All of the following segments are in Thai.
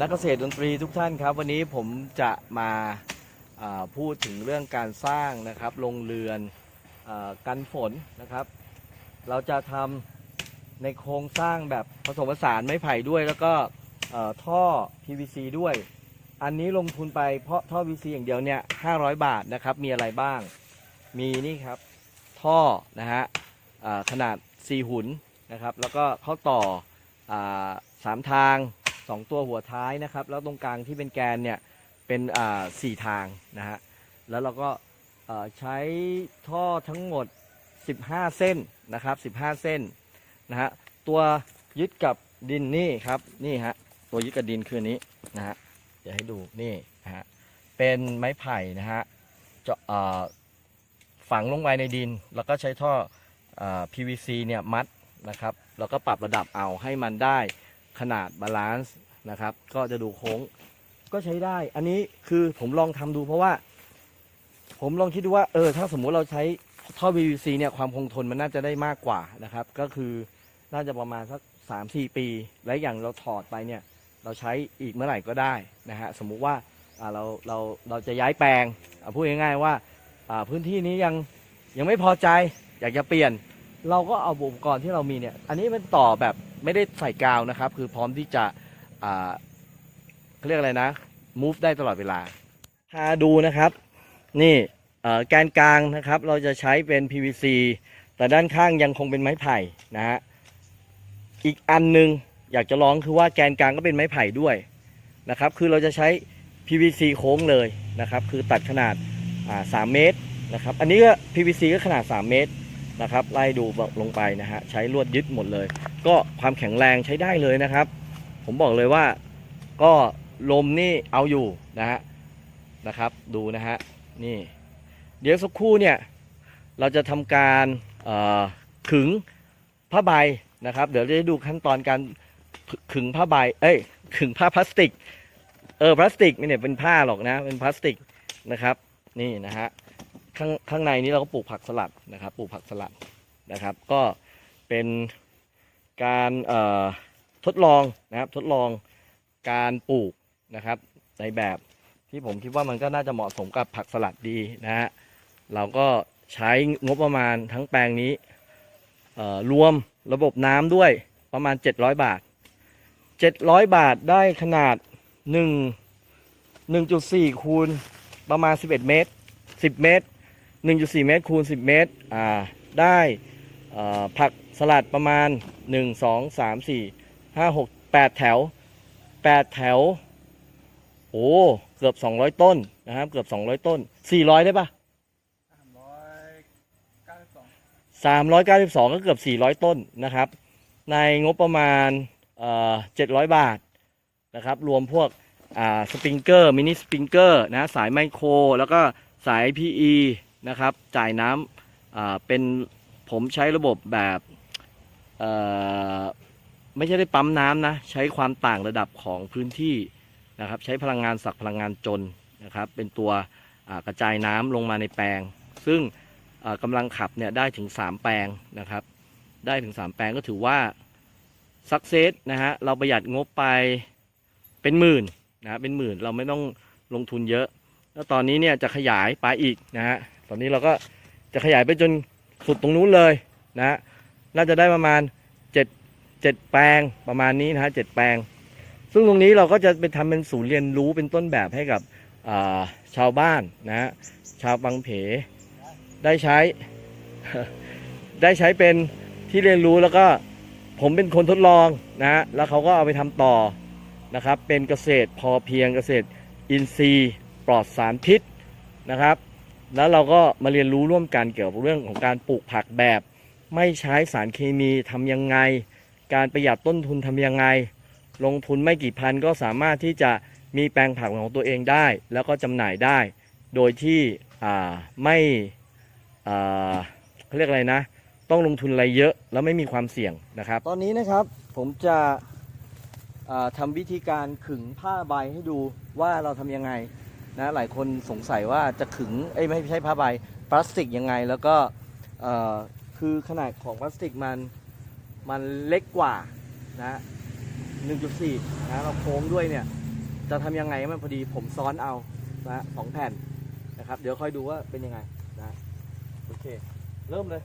นักเกษตรดนตรีทุกท่านครับ วันนี้ผมจะมาพูดถึงเรื่องการสร้างนะครับโรงเรือนอกันฝนนะครับ เราจะทำในโครงสร้างแบบผสมผสานไม้ไผ่ด้วย แล้วก็ท่อท่อ PVC ด้วย อันนี้ลงทุนไปเพราะท่อ PVC อย่างเดียวเนี่ย500 บาทนะครับ มีอะไรบ้าง มีนี่ครับท่อนะฮะขนาด 4 หุ่นนะครับ แล้วก็เข้าต่ออาสามทาง 2 ตัวหัวท้ายนะครับ แล้วตรงกลางที่เป็นแกนเนี่ยเป็นอ่าสี่ทางนะฮะแล้วเราก็ใช้ท่อทั้งหมด 15 เส้นนะครับ 15 เส้นนะฮะตัวยึดกับดินนี่ครับนี่ฮะตัวยึดกับดินคือนี้นะฮะเดี๋ยวให้ดูนี่นะฮะเป็นไม้ไผ่นะฮะจะอ่อฝังลงไปในดิน แล้วก็ใช้ท่ออ PVC เนี่ยมัดนะครับ แล้วก็ปรับระดับเอาให้มันได้ขนาดบาลานซ์ นะครับ ก็จะดูโค้งก็ใช้ได้ อันนี้คือผมลองทำดูเพราะว่า ผมลองคิดดูว่าเออถ้าสมมุติเราใช้ท่อ PVC เนี่ยความคงทนมันน่าจะได้มากกว่านะครับ ก็คือน่าจะประมาณสักสามสี่ปี และอย่างเราถอดไปเนี่ยเราใช้อีกเมื่อไหร่ก็ได้นะฮะสมมุติว่าอ่าเราเราเราจะย้ายแปลงพูดง่ายๆว่าอ่าพื้นที่นี้ยังยังไม่พอใจอยากจะเปลี่ยน เราก็เอาอุปกรณ์ที่เรามีเนี่ยอันนี้มันต่อแบบไม่ได้ใส่กาวนะครับ คือพร้อมที่จะ อ่าเขาเรียกอะไรนะ move ได้ตลอดเวลา พาดูนะครับ นี่แกนกลางนะครับ เราจะใช้เป็น PVC แต่ด้านข้างยังคงเป็นไม้ไผ่นะฮะ อีกอันหนึงอยากจะลองคือว่าแกนกลางก็เป็นไม้ไผ่ด้วยนะครับ คือเราจะใช้ PVC โค้งเลยนะครับ คือตัดขนาดอ่า3เมตรนะครับ อันนี้ก็ PVC ก็ขนาด 3 เมตรนะครับ ไล่ดูลงไปนะฮะ ใช้ลวดยึดหมดเลย ก็ความแข็งแรงใช้ได้เลยนะครับ ผมบอกเลยว่าก็ลมนี่เอาอยู่นะฮะนะครับดูนะฮะนี่ เดี๋ยวสักครู่เนี่ยเราจะทำการขึงผ้าใบนะครับ เดี๋ยวจะได้ดูขั้นตอนการขึงผ้าใบเอ้ยขึงผ้าพลาสติกเออพลาสติกไม่เนี่ยเป็นผ้าหรอกนะเป็นพลาสติกนะครับนี่นะฮะข้างข้างในนี้เราก็ปลูกผักสลัดนะครับ ปลูกผักสลัดนะครับ ก็เป็นการเอ่อ ทดลองนะครับทดลองการปลูกนะครับ ในแบบที่ผมคิดว่ามันก็น่าจะเหมาะสมกับผักสลัดดีนะฮะเราก็ใช้งบประมาณทั้งแปลงนี้เอ่อรวมระบบน้ำด้วยประมาณ 700 บาท 700 บาทได้ขนาด 1 1.4 คูณประมาณ 11 เมตร 10 เมตร 1.4 เมตรคูณ 10 เมตร อ่า ได้อ่อผักสลัดประมาณ 1 2 3 4 5 6 8แปดแถว8แถว โอ้เกือบ200ต้นนะครับ เกือบ200ต้น400ได้ปะสามร้อยเก้าสิบสอง392ก็เกือบ400ต้นนะครับ ในงบประมาณเอ่อ700บาทนะครับ รวมพวกอ่าสปริงเกอร์มินิสปริงเกอร์นะสายไมโคร แล้วก็สาย PE นะครับ จ่ายน้ำอ่าเป็นผมใช้ระบบแบบเอ่อ ไม่ใช่ได้ปั๊มน้ำนะใช้ความต่างระดับของพื้นที่นะครับ ใช้พลังงานสักพลังงานจนนะครับ เป็นตัวกระจายน้ำลงมาในแปลง ซึ่งเอ่อกำลังขับเนี่ยได้ถึง 3 แปลงนะครับ ได้ถึง 3 แปลงก็ถือว่าสักเซสนะฮะเราประหยัดงบไปเป็นหมื่นนะเป็นหมื่นเราไม่ต้องลงทุนเยอะ แล้วตอนนี้เนี่ยจะขยายไปอีกนะฮะตอนนี้เราก็จะขยายไปจนสุดตรงนู้นเลยนะน่าจะได้ประมาณ 7 7แปลงประมาณนี้นะฮะเจ็ดแปลง ซึ่งตรงนี้เราก็จะไปทำเป็นศูนย์เรียนรู้เป็นต้นแบบให้กับาชาวบ้านนะฮะชาวบางเพได้ใช้ ได้ใช้เป็นที่เรียนรู้แล้วก็ผมเป็นคนทดลองนะฮะแล้วเขาก็เอาไปทำต่อนะครับ เป็นเกษตรพอเพียงเกษตรอินทรีย์ปลอดสารพิษนะครับ แล้วเราก็มาเรียนรู้ร่วมกันเกี่ยวกับเรื่องของการปลูกผักแบบ ไม่ใช้สารเคมีทำยังไง การประหยัดต้นทุนทำยังไง ลงทุนไม่กี่พันก็สามารถที่จะมีแปลงผักของตัวเองได้ แล้วก็จำหน่ายได้ โดยที่ไม่เขาเรียกอะไรนะ ต้องลงทุนอะไรเยอะแล้วไม่มีความเสี่ยงนะครับ ตอนนี้นะครับผมจะอ่าทำวิธีการขึงผ้าใบให้ดูว่าเราทำยังไงนะหลายคนสงสัยว่าจะขึงเอ้ไม่ใช่ผ้าใบพลาสติกยังไง แล้วก็คือขนาดของพลาสติกมัน มันเล็กกว่านะ1.4นะเราโค้งด้วยเนี่ย จะทำยังไงให้มันพอดีผมซ้อนเอานะสองแผ่นนะครับ เดี๋ยวค่อยดูว่าเป็นยังไงนะโอเค เริ่มเลย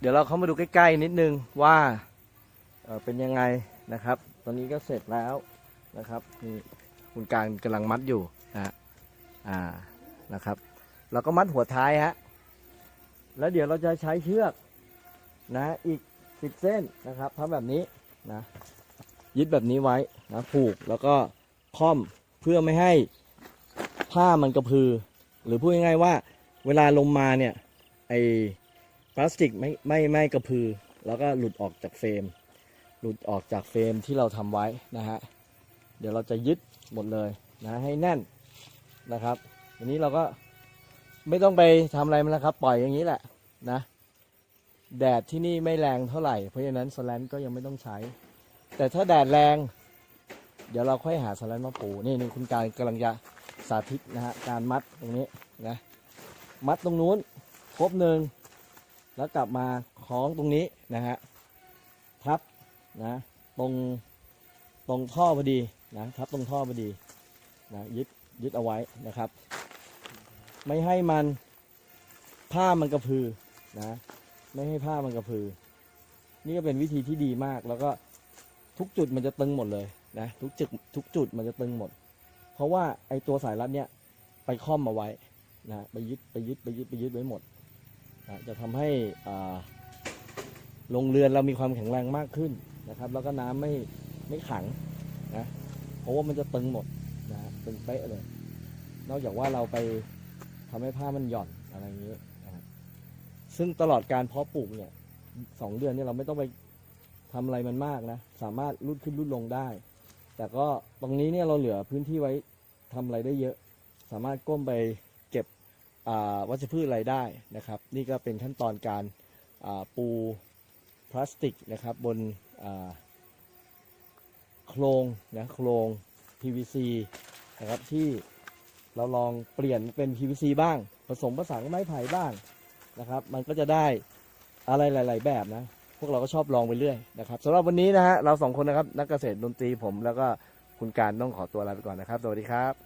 เดี๋ยวเราเข้ามาดูใกล้ๆนิดนึงว่าเเป็นยังไงนะครับ ตอนนี้ก็เสร็จแล้วนะครับนี่คุณการกำลังมัดอยู่นะฮะอ่านะครับ เราก็มัดหัวท้ายฮะแล้วเดี๋ยวเราจะใช้เชือกนะอีกสิบเส้นนะครับทำแบบนี้นะยึดแบบนี้ไว้นะผูกแล้วก็ค่อมเพื่อไม่ให้ผ้ามันกระพือ หรือพูดง่ายๆว่า เวลาลมมาเนี่ยไอ พลาสติกไม่ไม่ไม่กระพือ แล้วก็หลุดออกจากเฟรม หลุดออกจากเฟรมที่เราทำไว้นะฮะเดี๋ยวเราจะยึดหมดเลยนะให้แน่นนะครับทีนี้เราก็ไม่ต้องไปทำอะไรมันแล้วครับ ปล่อยอย่างนี้แหละนะแดดที่นี่ไม่แรงเท่าไหร่เพราะฉะนั้นสแลนก็ยังไม่ต้องใช้ แต่ถ้าแดดแรง เดี๋ยวเราค่อยหาสแลนมาปูนี่นี่คุณการกำลังจะสาธิตนะฮะการมัดตรงนี้นะมัดตรงนู้นครบหนึ่ง แล้วกลับมาคล้องตรงนี้นะฮะทับนะตรงตรงท่อพอดีนะทับตรงท่อพอดีนะยึดยึดเอาไว้นะครับ ไม่ให้มันผ้ามันกระพือนะไม่ให้ผ้ามันกระพือ นี่ก็เป็นวิธีที่ดีมากแล้วก็ทุกจุดมันจะตึงหมดเลยนะทุกจุดทุกจุดมันจะตึงหมด เพราะว่าไอตัวสายรัดเนี่ยไปค่อมเอาไว้นะไปยึดไปยึดไปยึดไปยึดไว้หมด จะทำให้อ่าโรงเรือนเรามีความแข็งแรงมากขึ้นนะครับ แล้วก็น้ำไม่ไม่ขังนะเพราะว่ามันจะตึงหมดนะตึงเป๊ะเลย นอกจากว่าเราไปทำให้ผ้ามันหย่อนอะไรอย่างนี้นะซึ่งตลอดการเพาะปลูกเนี่ยสองเดือนเนี่ยเราไม่ต้องไปทำอะไรมันมากนะ สามารถรุดขึ้นรุดลงได้ แต่ก็ตรงนี้เนี่ยเราเหลือพื้นที่ไว้ทำอะไรได้เยอะ สามารถก้มไปเก็บ วัชพืชอะไรได้นะครับ นี่ก็เป็นขั้นตอนการาปูพลาสติกนะครับบนโครงนะโครง PVC นะครับที่เราลองเปลี่ยนเป็น PVC บ้าง ผสมผสานกับไม้ไผ่บ้างนะครับ มันก็จะได้อะไรหลาย ๆ แบบนะ พวกเราก็ชอบลองไปเรื่อยนะครับสำหรับวันนี้นะฮะเราสองคนนะครับนักเกษตรดนตรีผมแล้วก็คุณการต้องขอตัวลาไปก่อนนะครับ สวัสดีครับ